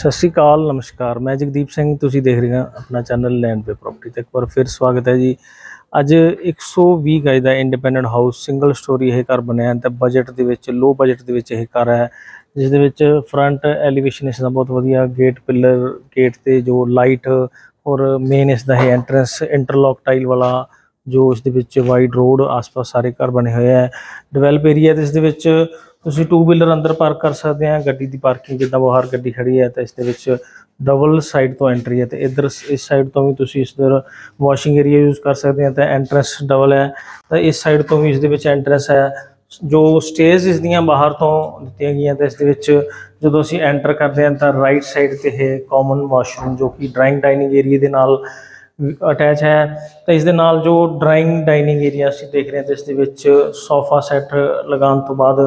ਸਤਿ ਸ਼੍ਰੀ ਅਕਾਲ, ਨਮਸਕਾਰ। ਮੈਂ ਜਗਦੀਪ ਸਿੰਘ, ਤੁਸੀਂ ਦੇਖ ਰਹੇ ਹੋ ਆਪਣਾ ਚੈਨਲ ਲੈਂਡ ਪੇ ਪ੍ਰਾਪਰਟੀ ਤੇ। ਇੱਕ ਵਾਰ ਫਿਰ ਸਵਾਗਤ ਹੈ ਜੀ। ਅੱਜ 120 ਗਜ ਦਾ ਇੰਡੀਪੈਂਡੈਂਟ ਹਾਊਸ ਸਿੰਗਲ ਸਟੋਰੀ ਇਹ ਘਰ ਬਣਿਆ ਹੈ ਤੇ ਬਜਟ ਦੇ ਵਿੱਚ ਲੋ ਬਜਟ ਦੇ ਵਿੱਚ ਇਹ ਘਰ ਹੈ। ਜਿਸ ਦੇ ਵਿੱਚ ਫਰੰਟ ਐਲੀਵੇਸ਼ਨ ਇਸ ਦਾ ਬਹੁਤ ਵਧੀਆ ਗੇਟ ਪਿੱਲਰ ਗੇਟ ਤੇ ਜੋ ਲਾਈਟ ਔਰ ਮੇਨ ਇਸ ਦਾ ਇਹ ਐਂਟਰੈਂਸ ਇੰਟਰਲੌਕ ਟਾਈਲ ਵਾਲਾ ਜੋ ਇਸ ਦੇ ਵਿੱਚ ਵਾਈਡ ਰੋਡ ਆਸ-ਪਾਸ ਸਾਰੇ ਘਰ ਬਣੇ ਹੋਏ ਹੈ। ਡਿਵੈਲਪ ਏਰੀਆ ਤੇ ਇਸ ਦੇ ਵਿੱਚ ਤੁਸੀਂ ਟੂ ਵੀਲਰ ਅੰਦਰ ਪਾਰਕ ਕਰ ਸਕਦੇ ਆ, ਗੱਡੀ ਦੀ ਪਾਰਕਿੰਗ ਜਿੱਦਾਂ ਬਾਹਰ ਗੱਡੀ ਖੜੀ ਹੈ ਤਾਂ ਇਸ ਦੇ ਵਿੱਚ ਡਬਲ ਸਾਈਡ ਤੋਂ ਐਂਟਰੀ ਹੈ ਤੇ ਇਧਰ ਇਸ ਸਾਈਡ ਤੋਂ ਵੀ ਤੁਸੀਂ ਇਸ ਦਰ ਵਾਸ਼ਿੰਗ ਏਰੀਆ ਯੂਜ਼ ਕਰ ਸਕਦੇ ਆ ਤਾਂ ਐਂਟਰੈਂਸ ਡਬਲ ਹੈ। ਤਾਂ ਇਸ ਸਾਈਡ ਤੋਂ ਵੀ ਇਸ ਦੇ ਵਿੱਚ ਐਂਟਰੈਂਸ ਹੈ। ਜੋ ਸਟੇਜ ਇਸ ਦੀਆਂ ਬਾਹਰ ਤੋਂ ਦਿੱਤੀਆਂ ਗਈਆਂ ਤਾਂ ਇਸ ਦੇ ਵਿੱਚ ਜਦੋਂ ਅਸੀਂ ਐਂਟਰ ਕਰਦੇ ਹਾਂ ਤਾਂ ਰਾਈਟ ਸਾਈਡ ਤੇ ਇਹ ਕਾਮਨ ਵਾਸ਼ਰੂਮ ਜੋ ਕਿ ਡਰਾਇੰਗ ਡਾਈਨਿੰਗ ਏਰੀਆ ਦੇ ਨਾਲ ਅਟੈਚ ਹੈ। ਤਾਂ ਇਸ ਦੇ ਨਾਲ ਜੋ ਡਰਾਇੰਗ ਡਾਈਨਿੰਗ ਏਰੀਆ ਅਸੀਂ ਦੇਖ ਰਹੇ ਹਾਂ ਤੇ ਇਸ ਦੇ ਵਿੱਚ ਸੋਫਾ ਸੈੱਟ ਲਗਾਉਣ ਤੋਂ ਬਾਅਦ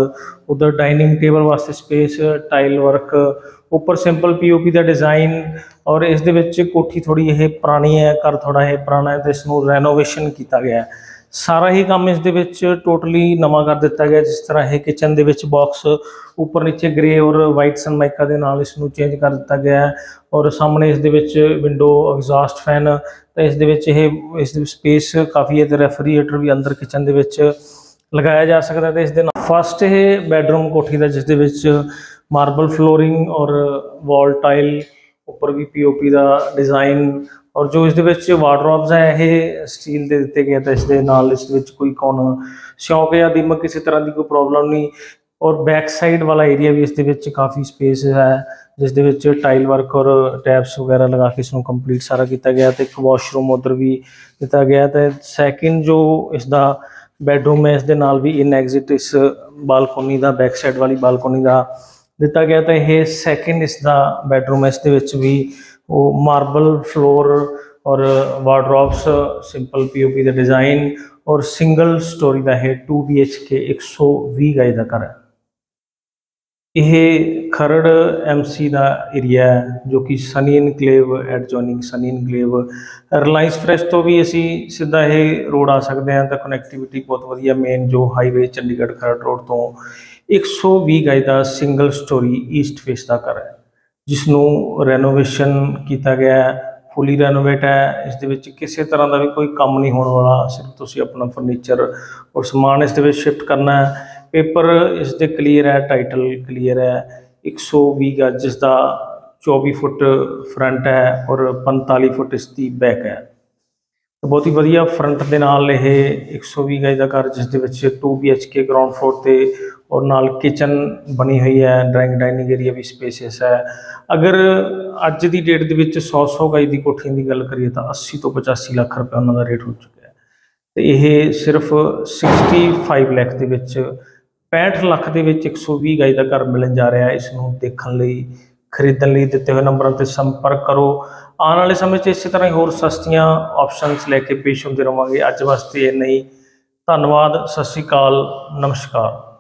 ਉਧਰ ਡਾਈਨਿੰਗ ਟੇਬਲ ਵਾਸਤੇ ਸਪੇਸ ਟਾਈਲ ਵਰਕ ਉੱਪਰ ਸਿੰਪਲ ਪੀਓਪੀ ਦਾ ਡਿਜ਼ਾਈਨ ਔਰ ਇਸ ਦੇ ਵਿੱਚ ਕੋਠੀ ਥੋੜੀ ਇਹ ਪੁਰਾਣੀ ਹੈ, ਘਰ ਥੋੜਾ ਇਹ ਪੁਰਾਣਾ ਹੈ ਤੇ ਇਸ ਨੂੰ ਰੈਨੋਵੇਸ਼ਨ ਕੀਤਾ ਗਿਆ ਹੈ। ਸਾਰਾ ਹੀ ਕੰਮ ਇਸ ਦੇ ਵਿੱਚ ਟੋਟਲੀ ਨਵਾਂ ਕਰ ਦਿੱਤਾ ਗਿਆ, ਜਿਸ ਤਰ੍ਹਾਂ ਇਹ ਕਿਚਨ ਦੇ ਵਿੱਚ ਬਾਕਸ ਉੱਪਰ ਨੀਚੇ ਗ੍ਰੇ ਔਰ ਵਾਈਟ ਸਨਮਾਈਕਾ ਦੇ ਨਾਲ ਇਸ ਨੂੰ ਚੇਂਜ ਕਰ ਦਿੱਤਾ ਗਿਆ ਹੈ ਔਰ ਸਾਹਮਣੇ ਇਸ ਦੇ ਵਿੱਚ ਵਿੰਡੋ ਐਗਜ਼ਾਸਟ ਫੈਨ ਤਾਂ ਇਸ ਦੇ ਵਿੱਚ ਇਹ, ਇਸ ਦੀ ਸਪੇਸ ਕਾਫੀ ਹੈ ਤੇ ਰੈਫਰੀਜਰੇਟਰ ਵੀ ਅੰਦਰ ਕਿਚਨ ਦੇ ਵਿੱਚ ਲਗਾਇਆ ਜਾ ਸਕਦਾ ਤੇ ਇਸ ਦੇ ਨਾਲ ਫਸਟ ਇਹ ਬੈਡਰੂਮ ਕੋਠੀ ਦਾ, ਜਿਸ ਦੇ ਵਿੱਚ ਮਾਰਬਲ ਫਲੋਰਿੰਗ ਔਰ ਵਾਲ ਟਾਈਲ ਉੱਪਰ ਵੀ ਪੀਓਪੀ ਦਾ ਡਿਜ਼ਾਈਨ ਔਰ ਜੋ ਇਸ ਦੇ ਵਿੱਚ ਵਾਰਡਰੋਬਸ ਹੈ, ਇਹ ਸਟੀਲ ਦੇ ਦਿੱਤੇ ਗਏ ਤਾਂ ਇਸ ਦੇ ਨਾਲ ਇਸ ਵਿੱਚ ਕੋਈ ਕੌਣ ਸ਼ੌਕ ਜਾਂ ਦੀਮਕ ਕਿਸੇ ਤਰ੍ਹਾਂ ਦੀ ਕੋਈ ਪ੍ਰੋਬਲਮ ਨਹੀਂ। ਔਰ ਬੈਕ ਸਾਈਡ ਵਾਲਾ ਏਰੀਆ ਵੀ ਇਸ ਦੇ ਵਿੱਚ ਕਾਫੀ ਸਪੇਸ ਹੈ, ਜਿਸ ਦੇ ਵਿੱਚ ਟਾਈਲ ਵਰਕ ਔਰ ਟੈਪਸ ਵਗੈਰਾ ਲਗਾ ਕੇ ਇਸ ਨੂੰ ਕੰਪਲੀਟ ਸਾਰਾ ਕੀਤਾ ਗਿਆ ਤੇ ਇੱਕ ਵਾਸ਼ਰੂਮ ਉਧਰ ਵੀ ਦਿੱਤਾ ਗਿਆ ਤੇ ਸੈਕਿੰਡ ਜੋ ਇਸ ਦਾ ਬੈਡਰੂਮ ਹੈ, ਇਸ ਦੇ ਨਾਲ ਵੀ ਇਨ ਐਗਜ਼ਿਟ ਇਸ ਬਾਲਕੋਨੀ ਦਾ ਬੈਕ ਸਾਈਡ ਵਾਲੀ ਬਾਲਕੋਨੀ ਦਾ ਦਿੱਤਾ ਗਿਆ ਤਾਂ ਇਹ ਸੈਕਿੰਡ ਇਸ ਦਾ ਬੈਡਰੂਮ ਹੈ, ਇਸ ਦੇ ਵਿੱਚ ਵੀ ਉਹ ਮਾਰਬਲ ਫਲੋਰ ਔਰ ਵਾਰਡਰੋਬਸ ਸਿੰਪਲ ਪੀਓਪੀ ਦਾ ਡਿਜ਼ਾਈਨ ਔਰ ਸਿੰਗਲ ਸਟੋਰੀ ਦਾ ਹੈ 2 BHK 120 ਗਜ ਦਾ ਘਰ ਹੈ। ਇਹ ਖਰੜ ਐਮਸੀ ਦਾ ਏਰੀਆ ਹੈ, ਜੋ ਕਿ Sunny Enclave adjoining Sunny Enclave Reliance Fresh ਤੋਂ ਵੀ ਅਸੀਂ ਸਿੱਧਾ ਇਹ ਰੋਡ ਆ ਸਕਦੇ ਹਾਂ ਤਾਂ ਕਨੈਕਟੀਵਿਟੀ ਬਹੁਤ ਵਧੀਆ ਮੇਨ ਜੋ ਹਾਈਵੇ ਚੰਡੀਗੜ੍ਹ ਖਰੜ ਰੋਡ ਤੋਂ 120 ਗਜ ਦਾ ਸਿੰਗਲ ਸਟੋਰੀ ਈਸਟ ਫੇਸ ਦਾ ਘਰ ਹੈ। ਜਿਸ ਨੂੰ ਰੈਨੋਵੇਸ਼ਨ ਕੀਤਾ ਗਿਆ ਹੈ ਫੁੱਲੀ ਰੈਨੋਵੇਟ ਹੈ, ਇਸ ਦੇ ਵਿੱਚ ਕਿਸੇ ਤਰ੍ਹਾਂ ਦਾ ਵੀ ਕੋਈ ਕੰਮ ਨਹੀਂ ਹੋਣ ਵਾਲਾ, ਸਿਰਫ ਤੁਸੀਂ ਆਪਣਾ ਫਰਨੀਚਰ ਔਰ ਸਮਾਨ ਇਸ ਦੇ ਵਿੱਚ ਸ਼ਿਫਟ ਕਰਨਾ ਹੈ। ਪੇਪਰ ਇਸ ਦੇ ਕਲੀਅਰ ਹੈ ਟਾਈਟਲ ਕਲੀਅਰ ਹੈ 120 ਗਜ ਜਿਸ ਦਾ 24 ਫੁੱਟ ਫਰੰਟ ਹੈ ਔਰ 45 ਫੁੱਟ ਇਸ ਦੀ ਬੈਕ ਹੈ। ਤਾਂ ਬਹੁਤ ਹੀ ਵਧੀਆ ਫਰੰਟ ਦੇ ਨਾਲ ਇਹ 120 ਗਜ ਦਾ ਘਰ ਜਿਸ ਦੇ ਵਿੱਚ 2 BHK ਗਰਾਊਂਡ ਫਲੋਰ ਤੇ ਔਰ ਨਾਲ ਕਿਚਨ ਬਣੀ ਹੋਈ ਹੈ ਡਰਾਇੰਗ ਡਾਈਨਿੰਗ ਏਰੀਆ ਵੀ ਸਪੇਸੀਅਸ ਹੈ। ਅਗਰ ਅੱਜ ਦੀ ਡੇਟ ਦੇ ਵਿੱਚ 100 100 ਗਾਈ ਦੀ ਕੋਠੀਆਂ ਦੀ ਗੱਲ ਕਰੀਏ ਤਾਂ 80 ਤੋਂ 85 ਲੱਖ ਰੁਪਏ ਉਹਨਾਂ ਦਾ ਰੇਟ ਹੋ ਚੁੱਕਿਆ ਹੈ। ਤੇ ਇਹ ਸਿਰਫ 65 ਲੱਖ ਦੇ ਵਿੱਚ 65 ਲੱਖ ਦੇ ਵਿੱਚ 120 ਗਾਈ ਦਾ ਘਰ ਮਿਲਣ ਜਾ ਰਿਹਾ ਹੈ। ਇਸ ਨੂੰ ਦੇਖਣ ਲਈ, ਖਰੀਦਣ ਲਈ ਦਿੱਤੇ ਹੋਏ ਨੰਬਰਾਂ ਤੇ ਸੰਪਰਕ ਕਰੋ। ਆਉਣ ਵਾਲੇ ਸਮੇਂ 'ਚ ਇਸੇ ਤਰ੍ਹਾਂ ਹੀ ਹੋਰ ਸਸਤੀਆਂ ਆਪਸ਼ਨਸ ਲੈ ਕੇ ਪੇਸ਼ ਹੁੰਦੇ ਰਵਾਂਗੇ। ਅੱਜ ਵਾਸਤੇ ਇਹ ਨਹੀਂ। ਧੰਨਵਾਦ, ਸਤਿ ਸ਼੍ਰੀ ਅਕਾਲ, ਨਮਸਕਾਰ।